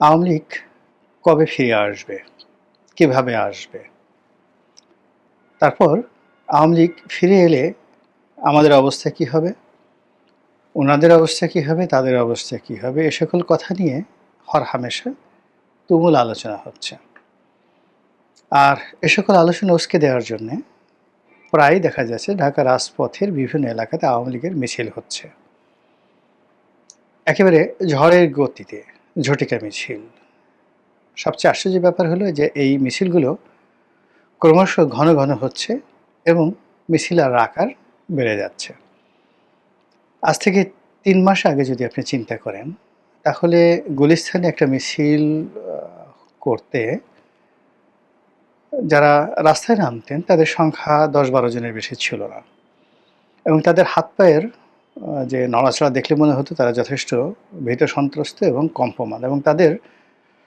আওয়ামী লীগ কবে ফিরে আসবে? কীভাবে আসবে? তারপর আওয়ামী লীগ ফিরে এলে আমাদের অবস্থা কি হবে? ওনাদের অবস্থা কি হবে? তাদের অবস্থা কি হবে? এ সকল কথা নিয়ে হর হামেশা তুমুল আলোচনা হচ্ছে। আর এ সকল আলোচনা উস্কে দেওয়ার জন্যে প্রায় দেখা যাচ্ছে ঢাকা রাজপথের বিভিন্ন এলাকাতে আওয়ামী লীগের মিছিল হচ্ছে। একেবারে ঝড়ের গতিতে ঝটিকা মিছিল। সবচেয়ে আশ্চর্য ব্যাপার হলো যে এই মিছিলগুলো ক্রমশ ঘন ঘন হচ্ছে এবং মিছিল আর আকার বেড়ে যাচ্ছে। আজ থেকে তিন মাস আগে যদি আপনি চিন্তা করেন, তাহলে গুলিস্থানে একটা মিছিল করতে যারা রাস্তায় নামতেন তাদের সংখ্যা দশ বারো জনের বেশি ছিল না। এবং তাদের হাত পায়ের যে নড়াচড়া দেখলে মনে হতো তারা যথেষ্ট ভীত সন্ত্রস্ত এবং কম্পমান। এবং তাদের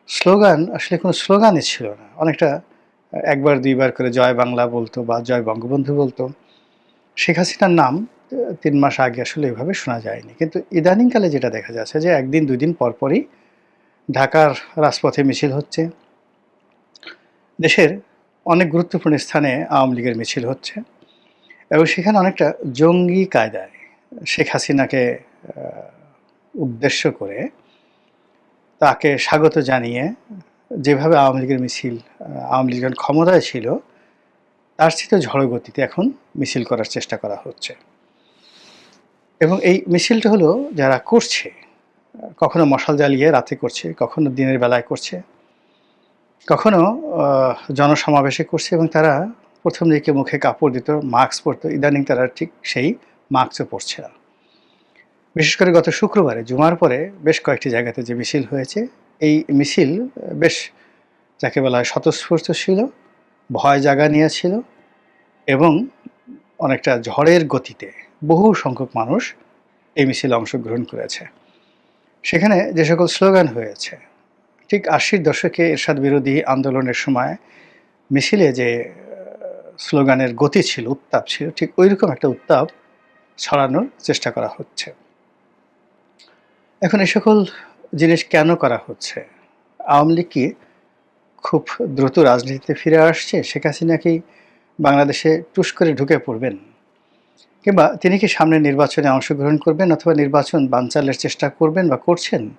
স্লোগান, আসলে কোনো স্লোগানই ছিল না। অনেকটা একবার, দুইবার করে জয় বাংলা বলতো বা জয় বঙ্গবন্ধু বলতো। শেখ হাসিনার নাম তিন মাস আগে আসলে এভাবে শোনা যায়নি। কিন্তু ইদানিংকালে যেটা দেখা যাচ্ছে যে একদিন দুই দিন পরপরই ঢাকার রাজপথে মিছিল হচ্ছে। দেশের অনেক গুরুত্বপূর্ণ স্থানে আওয়ামী লীগের মিছিল হচ্ছে। এবং সেখানে অনেকটা জঙ্গি কায়দায় শেখ হাসিনাকে উদ্দেশ্য করে তাকে স্বাগত জানিয়ে যেভাবে আওয়ামী লীগের মিছিল আওয়ামী লীগ যখন ক্ষমতায় ছিল, তার চেয়ে ঝড় গতিতে এখন মিছিল করার চেষ্টা করা হচ্ছে। এবং এই মিছিলটা হলো যারা করছে, কখনো মশাল জ্বালিয়ে রাতে করছে, কখনো দিনের বেলায় করছে, কখনো জনসমাবেশে করছে এবং তারা প্রথম দিকে মুখে কাপড় দিত, মাস্ক পরতো, ইদানিং তারা ঠিক সেই মাস্কও পরছে না বিশেষ করে গত শুক্রবারে, জুমার পরে বেশ কয়েকটি জায়গাতে যে মিছিল হয়েছে, এই মিছিল বেশ যাকে বলা হয় স্বতঃস্ফূর্ত ছিল, ভয় জাগা নিয়েছিল এবং অনেকটা ঝড়ের গতিতে বহু সংখ্যক মানুষ এই মিছিলে অংশগ্রহণ করেছে। সেখানে যে সকল স্লোগান হয়েছে, ঠিক আশির দশকে এরশাদ বিরোধী আন্দোলনের সময় মিছিলে যে স্লোগানের গতি ছিল, উত্তাপ ছিল, ঠিক ওইরকম একটা উত্তাপ ছড়ানোর চেষ্টা করা হচ্ছে। এখন এই সকল জিনিস কেন করা হচ্ছে? আওয়ামী লীগ কি খুব দ্রুত রাজনীতিতে ফিরে আসছে? শেখ হাসিনা কি বাংলাদেশে টুস করে ঢুকে পড়বেন? কিংবা তিনি কি সামনে নির্বাচনে অংশগ্রহণ করবেন অথবা নির্বাচন বানচালের চেষ্টা করবেন বা করছেন?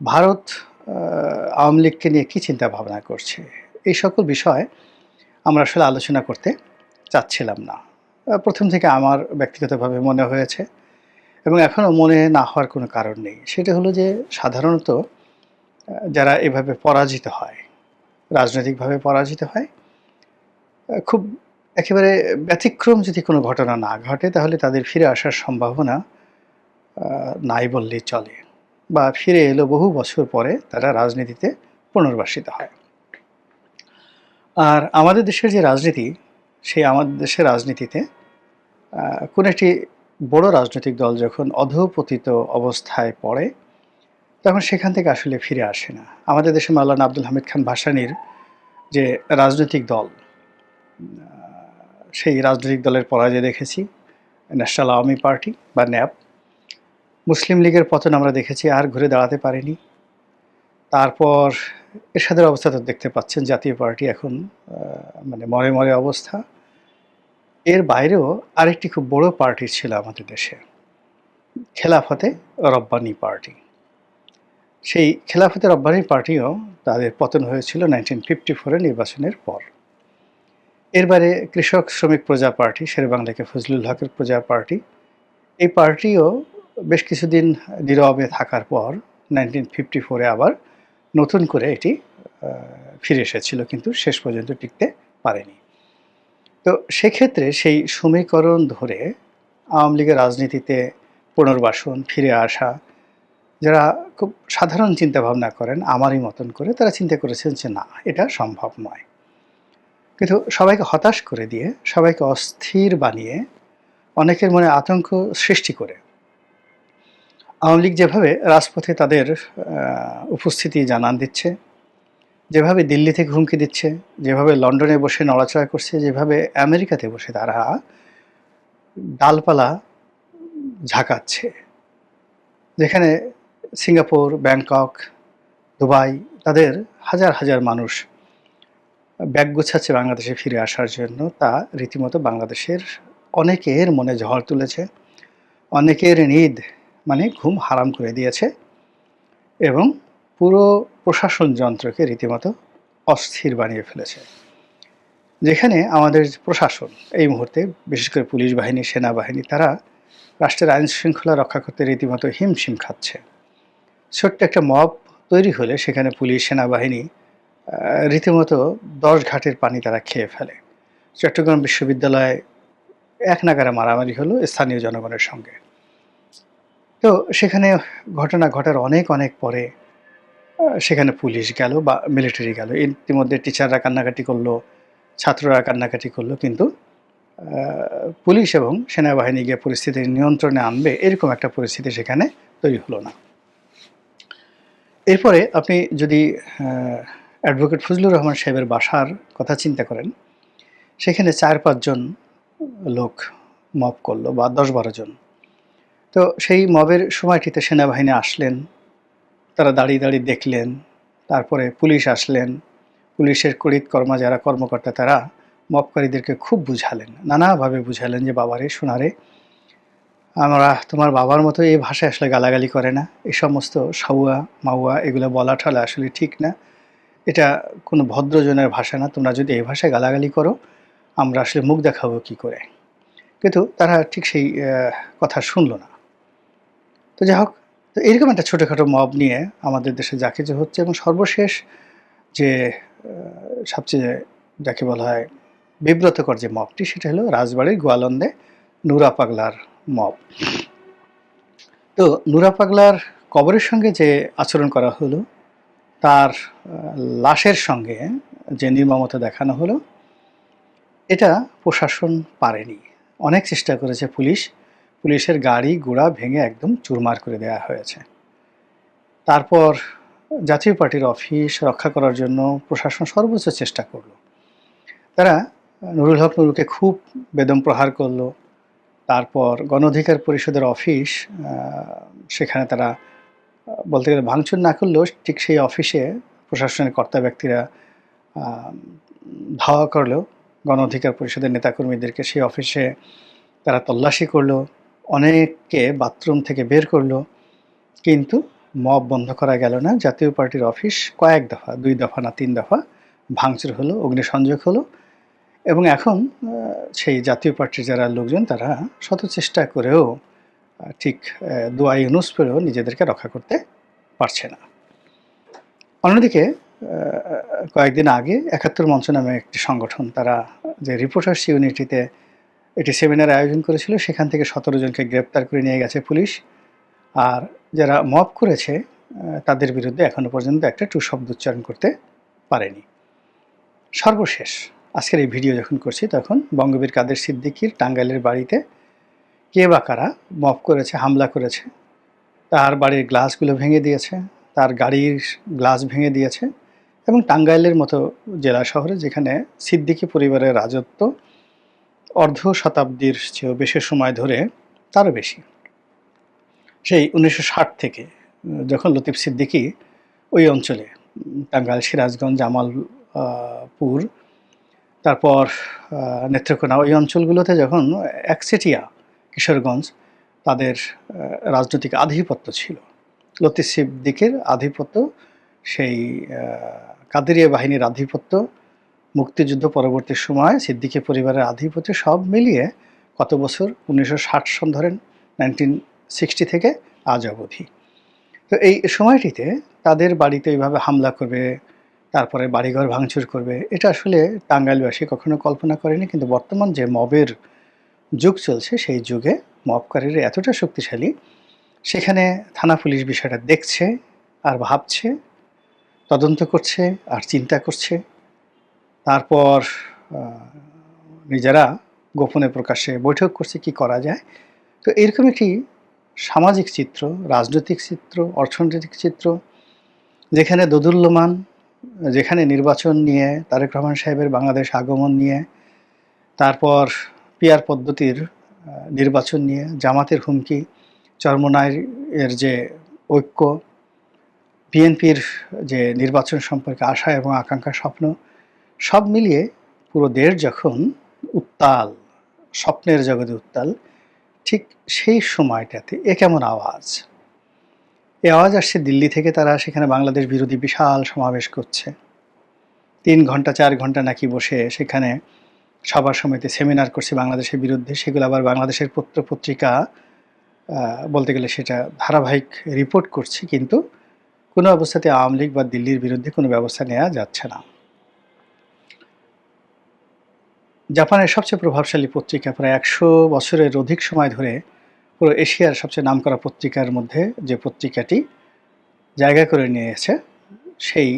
ভারত আওয়ামী লীগকে নিয়ে কী চিন্তা ভাবনা করছে? এই সকল বিষয় আমরা আসলে আলোচনা করতে চাচ্ছিলাম না। প্রথম থেকে আমার ব্যক্তিগতভাবে মনে হয়েছে। এবং এখনও মনে না হওয়ার কোনো কারণ নেই। সেটা হলো যে, সাধারণত যারা এভাবে পরাজিত হয়, রাজনৈতিকভাবে পরাজিত হয় খুব একেবারে ব্যতিক্রম যদি কোনো ঘটনা না ঘটে, তাহলে তাদের ফিরে আসার সম্ভাবনা নাই বললেই চলে। বা ফিরে এলো বহু বছর পরে তারা রাজনীতিতে পুনর্বাসিত হয়। আর আমাদের দেশের যে রাজনীতি সেই আমাদের দেশের রাজনীতিতে কোনো একটি বড় রাজনৈতিক দল যখন অধপতিত অবস্থায় পড়ে, তখন সেখান থেকে আসলে ফিরে আসে না। আমাদের দেশে মাওলানা আব্দুল হামিদ খান ভাসানির যে রাজনৈতিক দল সেই রাজনৈতিক দলের পরাজয় দেখেছি, ন্যাশনাল আওয়ামী পার্টি বা ন্যাপ। মুসলিম লীগের পতন আমরা দেখেছি, আর ঘুরে দাঁড়াতে পারেনি। তারপর এর এরশাদের অবস্থা তো দেখতে পাচ্ছেন, জাতীয় পার্টি এখন মানে মরে মরে অবস্থা। এর বাইরেও আরেকটি খুব বড় পার্টি ছিল আমাদের দেশে, খেলাফতে রব্বানি পার্টি। সেই খেলাফতে রব্বানি পার্টিও তাদের পতন হয়েছিল নাইনটিন ফিফটি ফোরের নির্বাচনের পর। এরবারে কৃষক শ্রমিক প্রজা পার্টি, শেরবাংলাকে ফজলুল হকের প্রজা পার্টি। এই পার্টিও বেশ কিছুদিন নীরবে থাকার পর নাইনটিন ফিফটি ফোরে আবার নতুন করে এটি ফিরে এসেছিল, কিন্তু শেষ পর্যন্ত টিকতে পারেনি। তো সেক্ষেত্রে সেই সমীকরণ ধরে আওয়ামী লীগের রাজনীতিতে পুনর্বাসন, ফিরে আসা, যারা খুব সাধারণ চিন্তা ভাবনা করেন, আমারই মতন করে তারা চিন্তা করেছেন যে না, এটা সম্ভব নয়। কিন্তু সবাইকে হতাশ করে দিয়ে, সবাইকে অস্থির বানিয়ে অনেকের মনে আতঙ্ক সৃষ্টি করে। আওয়ামী লীগ যেভাবে রাজপথে তাদের উপস্থিতি জানান দিচ্ছে যেভাবে দিল্লি থেকে হুমকি দিচ্ছে, যেভাবে লন্ডনে বসে নড়াচড়া করছে, যেভাবে আমেরিকাতে বসে তারা ডালপালা ঝাঁকাচ্ছে। যেখানে সিঙ্গাপুর, ব্যাংকক, দুবাই তাদের হাজার হাজার মানুষ ব্যাগ গোছাচ্ছে বাংলাদেশে ফিরে আসার জন্য। তা রীতিমতো বাংলাদেশের অনেকের মনে ঝড় তুলেছে, অনেকের নিদ মানে ঘুম হারাম করে দিয়েছে এবং পুরো প্রশাসন যন্ত্রকে রীতিমতো অস্থির বানিয়ে ফেলেছে। যেখানে আমাদের প্রশাসন এই মুহূর্তে, বিশেষ করে পুলিশ বাহিনী, সেনাবাহিনী, তারা রাষ্ট্রের আইন শৃঙ্খলা রক্ষা করতে রীতিমতো হিমশিম খাচ্ছে। ছোট্ট একটা মব তৈরি হলে সেখানে পুলিশ, সেনাবাহিনী রীতিমতো দশ ঘাটের পানি তারা খেয়ে ফেলে। চট্টগ্রাম বিশ্ববিদ্যালয়ে এক নাগারে মারামারি হলো স্থানীয় জনগণের সঙ্গে। তো সেখানে ঘটনা ঘটার অনেক অনেক পরে সেখানে পুলিশ গেল বা মিলিটারি গেল। ইতিমধ্যে টিচাররা কান্নাকাটি করল, ছাত্ররা কান্নাকাটি করল, কিন্তু পুলিশ এবং সেনাবাহিনী গিয়ে পরিস্থিতি নিয়ন্ত্রণে আনবে এরকম একটা পরিস্থিতি সেখানে তৈরি হলো না। এরপরে আপনি যদি অ্যাডভোকেট ফজলুর রহমান সাহেবের বাসার কথা চিন্তা করেন, সেখানে চার পাঁচজন লোক মব করল বা দশ বারো জন। তো সেই মবের সময়টিতে সেনাবাহিনী আসলেন তারা দাঁড়িয়ে দাঁড়িয়ে দেখলেন, তারপরে পুলিশ আসলেন। পুলিশের কর্মা যারা কর্মকর্তা, তারা মবকারীদেরকে খুব বুঝালেন, নানাভাবে বুঝালেন যে, বাবারে, সোনারে, আমরা তোমার বাবার মতো এই ভাষায় আসলে গালাগালি করে না। এই সমস্ত সাউয়া মাউয়া এগুলো বলা ঠলা আসলে ঠিক না। এটা কোনো ভদ্রজনের ভাষা না। তোমরা যদি এই ভাষায় গালাগালি করো, আমরা আসলে মুখ দেখাবো কি করে? কিন্তু তারা ঠিক সেই কথা শুনলো না। তো যাই হোক তো এরকম একটা ছোটোখাটো মব নিয়ে আমাদের দেশে যা কিছু হচ্ছে এবং সর্বশেষ যে সবচেয়ে যাকে বলা হয় বিব্রতকর যে মবটি সেটা হলো রাজবাড়ির গোয়ালন্দে নুরা পাগলার মব তো নুরা পাগলার কবরের সঙ্গে যে আচরণ করা হলো, তার লাশের সঙ্গে যে নির্মমতা দেখানো হলো, এটা প্রশাসন পারেনি। অনেক চেষ্টা করেছে পুলিশ পুলিশের গাড়ি ঘোড়া ভেঙে একদম চুরমার করে দেওয়া হয়েছে। তারপর জাতীয় পার্টির অফিস রক্ষা করার জন্য প্রশাসন সর্বোচ্চ চেষ্টা করল। তারা নুরুল হক নুরুকে খুব বেদম প্রহার করল। তারপর গণ অধিকার পরিষদের অফিস সেখানে তারা বলতে গেলে ভাঙচুর না করলেও ঠিক সেই অফিসে প্রশাসনের কর্তা ব্যক্তিরা ধাওয়া করলেও গণ অধিকার পরিষদের নেতাকর্মীদেরকে সেই অফিসে তারা তল্লাশি করল। অনেককে বাথরুম থেকে বের করল, কিন্তু মব বন্ধ করা গেল না। জাতীয় পার্টির অফিস কয়েক দফা, দুই দফা না তিন দফা ভাঙচুর হলো, অগ্নিসংযোগ হলো এবং এখন সেই জাতীয় পার্টির যারা লোকজন, তারা শত চেষ্টা করেও ঠিক দোয়া ইউনুস পেলেও নিজেদেরকে রক্ষা করতে পারছে না। অন্যদিকে কয়েকদিন আগে একাত্তর মঞ্চ নামে একটি সংগঠন, তারা যে রিপোর্টার্স ইউনিটিতে একটি সেমিনার আয়োজন করেছিল। সেখান থেকে সতেরো জনকে গ্রেপ্তার করে নিয়ে গেছে পুলিশ। আর যারা মব করেছে তাদের বিরুদ্ধে এখনও পর্যন্ত একটা টু শব্দ উচ্চারণ করতে পারেনি। সর্বশেষ, আজকের এই ভিডিও যখন করছি, তখন বঙ্গবীর কাদের সিদ্দিকির টাঙ্গাইলের বাড়িতে কে বা কারা মব করেছে, হামলা করেছে, তার বাড়ির গ্লাসগুলো ভেঙে দিয়েছে, তার গাড়ির গ্লাস ভেঙে দিয়েছে এবং টাঙ্গাইলের মতো জেলা শহরে যেখানে সিদ্দিকি পরিবারের রাজত্ব অর্ধ শতাব্দীর চেয়েও বেশি সময় ধরে তারও বেশি। সেই উনিশশো ষাট থেকে, যখন লতিফ সিদ্দিকী ওই অঞ্চলে, টাঙ্গাইল সিরাজগঞ্জ, জামালপুর, তারপর নেত্রকোনা ওই অঞ্চলগুলোতে যখন একচেটিয়া কিশোরগঞ্জ তাদের রাজনৈতিক আধিপত্য ছিল, লতিফ সিদ্দিকের আধিপত্য, সেই কাদেরিয়া বাহিনীর আধিপত্য মুক্তিযুদ্ধ পরবর্তী সময় সিদ্দিকী পরিবারের আধিপত্য সব মিলিয়ে কত বছর? উনিশশো ষাট সন ধরেন নাইনটিন সিক্সটি থেকে আজ অবধি। তো এই সময়টিতে তাদের বাড়িতে এইভাবে হামলা করবে, তারপরে বাড়িঘর ভাঙচুর করবে, এটা আসলে টাঙ্গাইলবাসী কখনো কল্পনা করেনি, কিন্তু বর্তমান যে মবের যুগ চলছে, সেই যুগে মবকারীরা এতটা শক্তিশালী, সেখানে থানা পুলিশ বিষয়টা দেখছে আর ভাবছে, তদন্ত করছে আর চিন্তা করছে। তারপর নিজেরা গোপনে প্রকাশ্যে বৈঠক করছে কি করা যায়। তো এরকম একটি সামাজিক চিত্র, রাজনৈতিক চিত্র, অর্থনৈতিক চিত্র, যেখানে দোদুল্যমান, যেখানে নির্বাচন নিয়ে, তারেক রহমান সাহেবের বাংলাদেশ আগমন নিয়ে, তারপর পিয়ার পদ্ধতির নির্বাচন নিয়ে, জামাতের হুমকি চরমনায়ের এর যে ঐক্য, বিএনপির যে নির্বাচন সম্পর্কে আশা এবং আকাঙ্ক্ষা স্বপ্ন সব মিলিয়ে পুরো দেশ যখন উত্তাল, স্বপ্নের জগতে উত্তাল, ঠিক সেই সময়টাতে এ কেমন আওয়াজ? এ আওয়াজ আসছে দিল্লি থেকে তারা সেখানে বাংলাদেশ বিরোধী বিশাল সমাবেশ করছে। তিন ঘণ্টা, চার ঘণ্টা নাকি বসে সেখানে সবার সমিতি সেমিনার করছে বাংলাদেশের বিরুদ্ধে। সেগুলো আবার বাংলাদেশের পত্র পত্রিকা বলতে গেলে সেটা ধারাবাহিক রিপোর্ট করছে, কিন্তু কোনো অবস্থাতে আওয়ামী লীগ বা দিল্লির বিরুদ্ধে কোনো ব্যবস্থা নেওয়া যাচ্ছে না। জাপানের সবচেয়ে প্রভাবশালী পত্রিকা প্রায় একশো বছরের অধিক সময় ধরে পুরো এশিয়ার সবচেয়ে নামকরা পত্রিকার মধ্যে যে পত্রিকাটি জায়গা করে নিয়েছে, সেই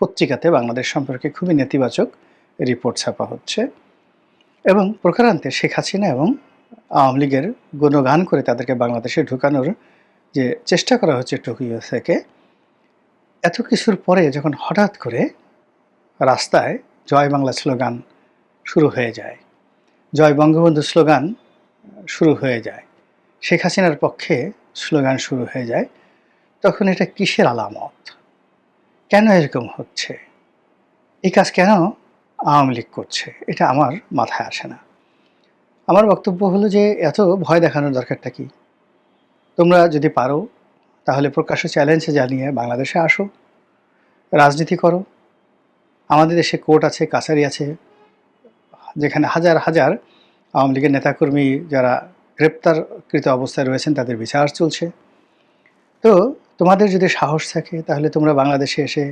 পত্রিকাতে বাংলাদেশ সম্পর্কে খুবই নেতিবাচক রিপোর্ট ছাপা হচ্ছে এবং প্রকারান্তে শেখ হাসিনা এবং আওয়ামী লীগের গুণগান করে তাদেরকে বাংলাদেশে ঢুকানোর যে চেষ্টা করা হচ্ছে টোকিও থেকে, এত কিছুর পরে যখন হঠাৎ করে রাস্তায় জয় বাংলা স্লোগান শুরু হয়ে যায়। জয় বঙ্গবন্ধু স্লোগান শুরু হয়ে যায়। শেখ হাসিনার পক্ষে স্লোগান শুরু হয়ে যায়। তখন এটা কিসের আলামত? কেন এরকম হচ্ছে? এই কাজ কেন আওয়ামী লীগ করছে? এটা আমার মাথায় আসে না। আমার বক্তব্য হলো যে, এত ভয় দেখানোর দরকারটা কি? তোমরা যদি পারো, তাহলে প্রকাশ্য চ্যালেঞ্জ জানিয়ে বাংলাদেশে আসো। রাজনীতি করো। আমাদের দেশে কোর্ট আছে, কাছারি আছে যেখানে হাজার হাজার আওয়ামী লীগের নেতাকর্মী যারা গ্রেপ্তারকৃত অবস্থায় রয়েছেন, তাদের বিচার চলছে। তো তোমাদের যদি সাহস থাকে, তাহলে তোমরা বাংলাদেশে এসে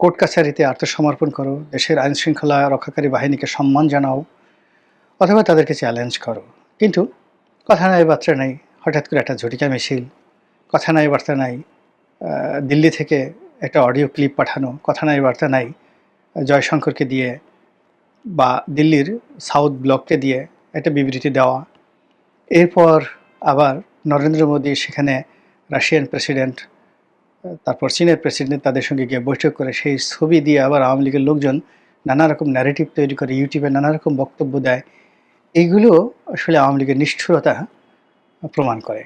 কোর্ট কাছারিতে আত্মসমর্পণ করো, দেশের আইন শৃঙ্খলা রক্ষাকারী বাহিনীকে সম্মান জানাও, অথবা তাদেরকে চ্যালেঞ্জ করো। কিন্তু কথা নাই, বার্তা নাই, হঠাৎ করে একটা ঝটিকা মিছিল, কথা নাই, বার্তা নাই দিল্লি থেকে একটা অডিও ক্লিপ পাঠানো, কথা নাই, বার্তা নাই, জয়শঙ্করকে দিয়ে বা দিল্লির সাউথ ব্লককে দিয়ে একটা বিবৃতি দেওয়া। এরপর আবার নরেন্দ্র মোদী সেখানে রাশিয়ান প্রেসিডেন্ট, তারপর চীনের প্রেসিডেন্ট তাদের সঙ্গে গিয়ে বৈঠক করে সেই ছবি দিয়ে আবার আওয়ামী লীগের লোকজন নানা রকম ন্যারেটিভ তৈরি করে, ইউটিউবে নানা রকম বক্তব্য দেয়। এইগুলো আসলে আওয়ামী লীগের নিষ্ঠুরতা প্রমাণ করে।